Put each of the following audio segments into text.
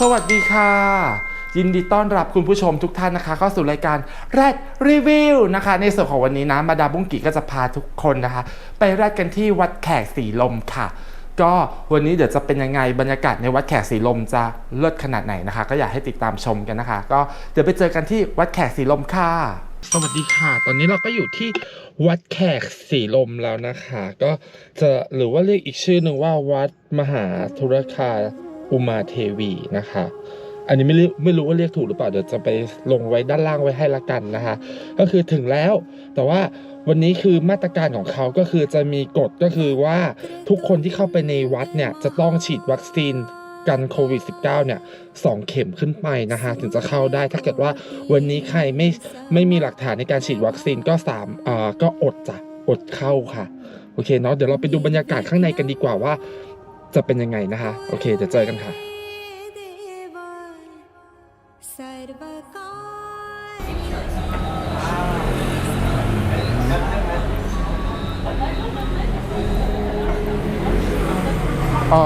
สวัสดีค่ะ ยินดีต้อนรับคุณผู้ชมทุกท่านนะคะ เข้าสู่รายการแรดรีวิวนะคะ ในส่วนของวันนี้นะมาดามบุ้งกีก็จะพาทุกคนนะคะ ไปแรดกันที่วัดแขกสีลมค่ะ ก็วันนี้เดี๋ยวจะเป็นยังไงบรรยากาศในวัดแขกสีลมจะเลิศขนาดไหนนะคะ ก็อยากให้ติดตามชมกันนะคะ ก็เดี๋ยวไปเจอกันที่วัดแขกสีลมค่ะ สวัสดีค่ะ ตอนนี้เราก็อยู่ที่วัดแขกสีลมแล้วนะคะ ก็จะหรือว่าเรียกอีกชื่อหนึ่งว่าวัดมหาธุรคา อุมาเทวีนะคะ อันนี้ไม่รู้ไม่รู้ว่าเรียกถูกหรือเปล่าเดี๋ยวจะไปลงไว้ด้านล่างไว้ให้ละกันนะคะ ก็คือถึงแล้ว แต่ว่าวันนี้คือมาตรการของเขาก็คือจะมีกฎก็คือว่าทุกคนที่เข้าไปในวัดเนี่ยจะต้องฉีดวัคซีนกันโควิด -19 เนี่ยสองเข็มขึ้นไปนะคะถึงจะเข้าได้ถ้าเกิดว่าวันนี้ใครไม่ไม่มีหลักฐานในการฉีดวัคซีนก็สามอ่าก็อดจ้ะอดเข้าค่ะ โอเคเนาะเดี๋ยวเราไปดูบรรยากาศข้างในกันดีกว่าว่า จะเป็นยังไงนะคะ โอเคเดี๋ยวเจอกันค่ะอ๋อ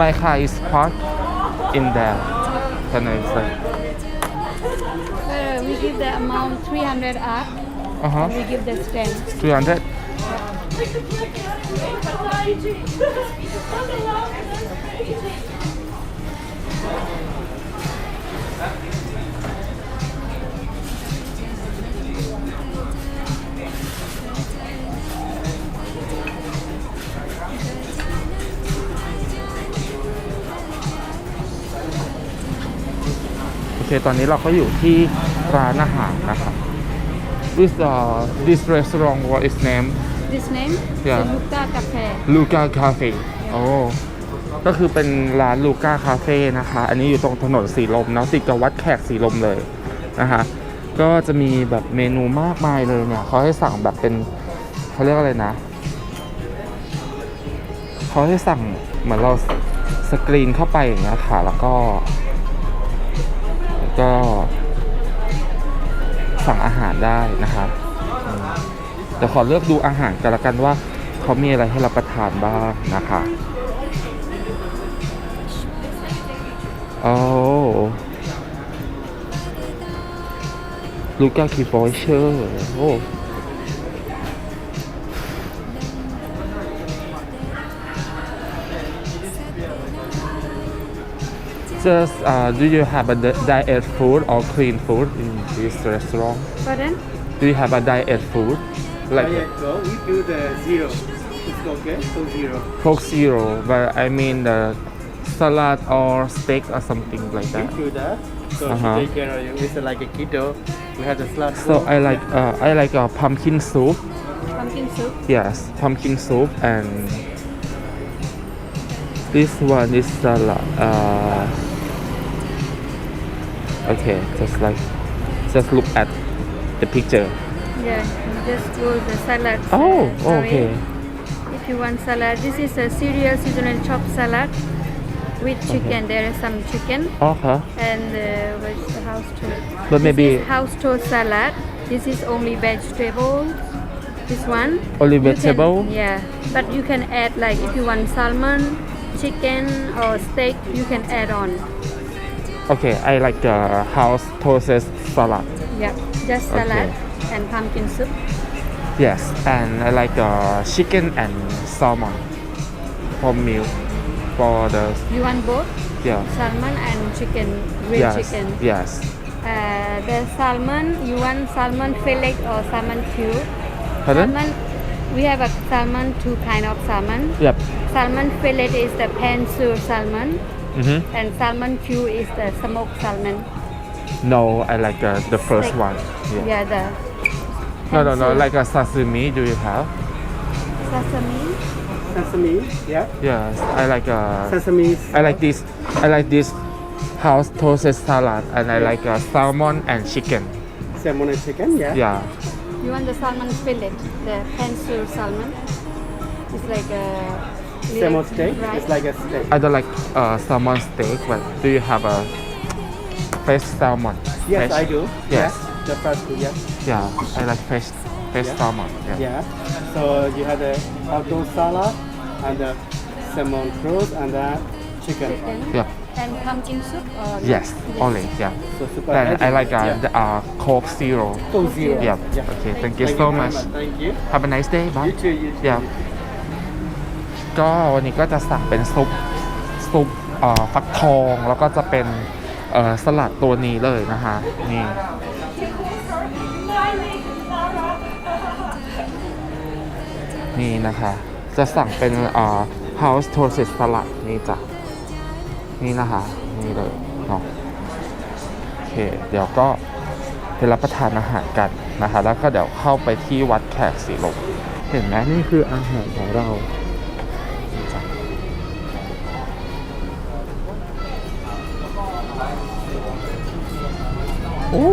My car is parked in there. Can I say? Uh, we give the amount 300 up. Uh huh. We give the stamp. 300. โอเค ตอนนี้เราก็อยู่ที่ร้านอาหารนะครับ this uh this restaurant what is name This name? Yeah. The Lukta Cafe. ลูกาคาเฟ่โอ้ก็คือเป็นร้านลูก้าคาเฟ่นะคะ อันนี้อยู่ตรงถนนสีลมเนาะติดกับวัดแขกสีลมเลยนะคะ ก็จะมีแบบเมนูมากมายเลยเนี่ยเขาให้สั่งแบบเป็นเขาเรียกอะไรนะเขาให้สั่งเหมือนเราสกรีนเข้าไปอย่างเงี้ยค่ะแล้วก็แล้วก็สั่งอาหารได้นะคะอืม เดี๋ยวขอเลือกดูอาหารกันละกันว่าเขามีอะไรให้รับประทานบ้างนะคะโอ้ลูก้าคีบอยเชอร์โอ้ Just uh, do you have a di- diet food or clean food in this restaurant? Pardon? Do you have a diet food? Like Diet Coke, we do the zero. It's okay, so zero. Coke Zero, but I mean the salad or steak or something like We that. do that. So Uh-huh. to take care of you, it's like a keto. We have the salad. So I like uh, I like a pumpkin soup. Pumpkin soup. Yes, pumpkin soup and this one is salad. Uh, okay, just like just look at the picture. Yeah. Just go the salad. Oh, uh, okay. If you want salad, this is a cereal seasonal chopped salad with chicken. There is some chicken Okay. and uh, what's the house toast? But This maybe- is house toast salad. This is only vegetables. This one. Only You can- vegetable? yeah, but you can add like if you want salmon, chicken or steak, you can add on. Okay, I like the house toasted salad. Yeah, just salad. Okay. And pumpkin soup. Yes, and I like the chicken and salmon for meal for the You want both yeah salmon and chicken, grilled yes chicken. yes Uh, the salmon, you want salmon fillet or salmon cube? pardon Salmon, we have a salmon, two kind of salmon. yep Salmon fillet is the pan sear salmon, mm-hmm. and salmon cube is the smoked salmon. no I like uh, the first Like- one yeah, Yeah, the no no no like a sashimi do you have sesame. Sesame, yeah. yes I like uh, Sesame. I like this I like this house toasted salad and I like uh, salmon and chicken Salmon and chicken, yeah. yeah You want the salmon fillet, the pan sear salmon. It's like a Salmon steak. Right. It's like a steak. I don't like uh, salmon steak but do you have a fresh salmon Yes, fresh? I do. Yes. Yeah, the first two, yeah. yeah I like fresh fresh Yeah. salmon yeah. Yeah. So you have the outdoor salad and the salmon cruise and uh, chicken. chicken Yep. and pumpkin soup or Yes, only yeah. So super And I healthy. like uh, yeah. the uh, Coke Zero. Coke zero. Yep. Yeah. Okay, thank you so very much. Thank you. Have a nice day. Bye. You too. You too. Yeah. ก็วันนี้ก็จะสั่งเป็นซุปซุปเอ่อฟักทองแล้วก็จะเป็นเอ่อสลัดตัวนี้เลยนะคะนี่ นี่นะคะ จะสั่งเป็นเอ่อ house toasted สลัดนี่จ้ะ นี่นะคะ นี่เลยเนาะโอเค เดี๋ยวก็ไปรับประทานอาหารกันนะคะ แล้วก็เดี๋ยวเข้าไปที่วัดแขกสีลมเห็นไหมนี่คืออาหารของเรานี่จ้ะโอ้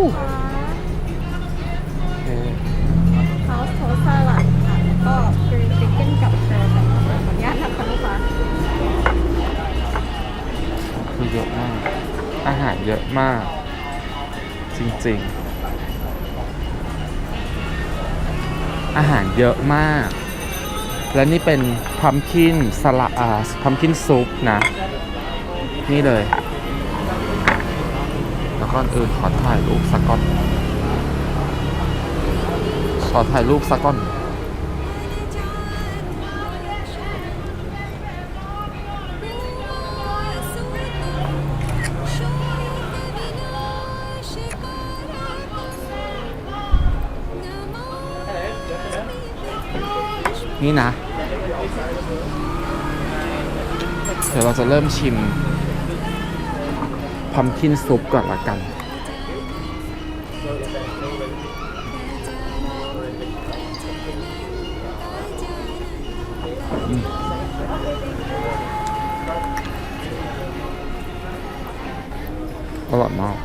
มาก จริงๆ อาหารเยอะมาก และนี่เป็นพัมคินสลัดพัมคินซุปนะ นี่เลย แล้วก็อื่นขอถ่ายรูปสักก้อน ขอถ่ายรูปสักก้อน นี่นะ เดี๋ยวเราจะเริ่มชิมพัมคินซุปก่อนละกันอืมอร่อยมาก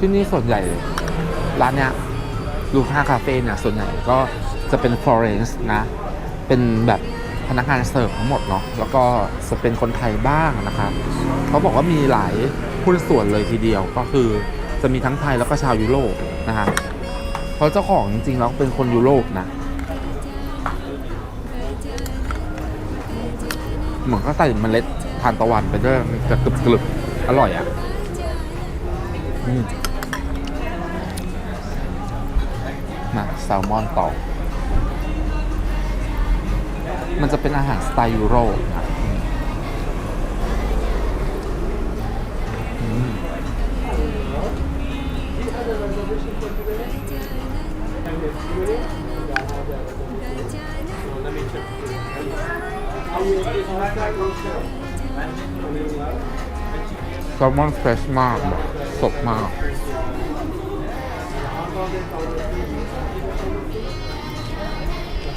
ที่นี่ส่วนใหญ่ร้านเนี้ยลูค่าคาเฟ่เนี่ยส่วนใหญ่ก็จะเป็นฟลอเรนซ์นะเป็นแบบพนักงานเสิร์ฟทั้งหมดเนาะแล้วก็จะเป็นคนไทยบ้างนะครับเขาบอกว่ามีหลายหุ้นส่วนเลยทีเดียวก็คือจะมีทั้งไทยแล้วก็ชาวยุโรปนะฮะเพราะเจ้าของจริงๆแล้วเป็นคนยุโรปนะเหมือนก็ใส่เมล็ดทานตะวันไปด้วยมันจะกรึบกรึบๆอร่อยอะอืมนะ ซลมอนต่อ มันจะเป็นอาหารสไตล์ยุโรปนะแซลมอนเฟรชมาก สดมาก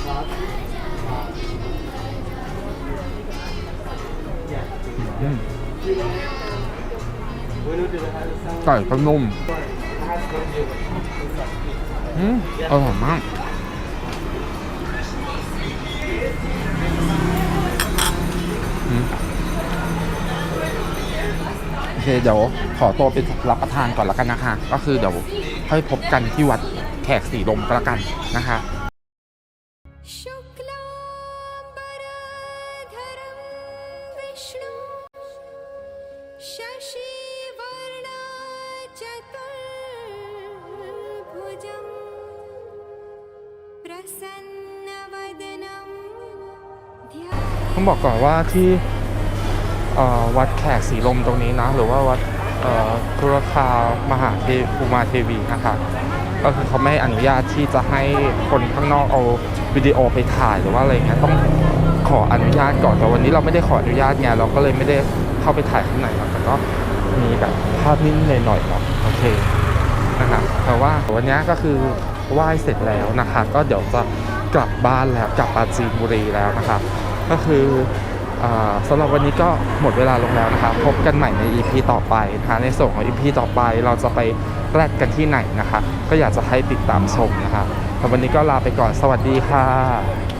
ไก่ก็นุ่มอืมอร่อยมากโอเคเดี๋ยวขอตัวไปรับประทานก่อนล้วกันนะคะ ก็คือเดี๋ยวค่อยพบกันที่วัดแขกสีลมก็แล้วกันนะคะ शुक्लाम्बरधरं विष्णु शशिवर्णचतुर्भुज प्रसन्नवदनं ध्या ต้องบอกก่อนว่าที่เอ่อวัดแขกสีลมตรงนี้นะ หรือว่าวัดเอ่อคุรคามหาเทภูมาเทวีนะคะ ก็คือเขาไม่อนุญาตที่จะให้คนข้างนอกเอาวิดีโอไปถ่ายหรือว่าอะไรเงี้ยต้องขออนุญาตก่อนแต่วันนี้เราไม่ได้ขออนุญาตไงเราก็เลยไม่ได้เข้าไปถ่ายข้างในหรอกแต่ก็มีแบบภาพนิ่งหน่อยๆเนาะโอเคนะครับแต่ว่าวันนี้ก็คือไหว้เสร็จแล้วนะคะ ก็เดี๋ยวจะกลับบ้านแล้วกลับปราจีนบุรีแล้วนะคะก็คือสำหรับวันนี้ก็หมดเวลาลงแล้วนะคะ พบกันใหม่ใน EP ต่อไปนะคะในส่วนของ EP ต่อไปเราจะไป แรดกันที่ไหนนะคะ ก็อยากจะให้ติดตามชมนะคะแต่วันนี้ก็ลาไปก่อนสวัสดีค่ะ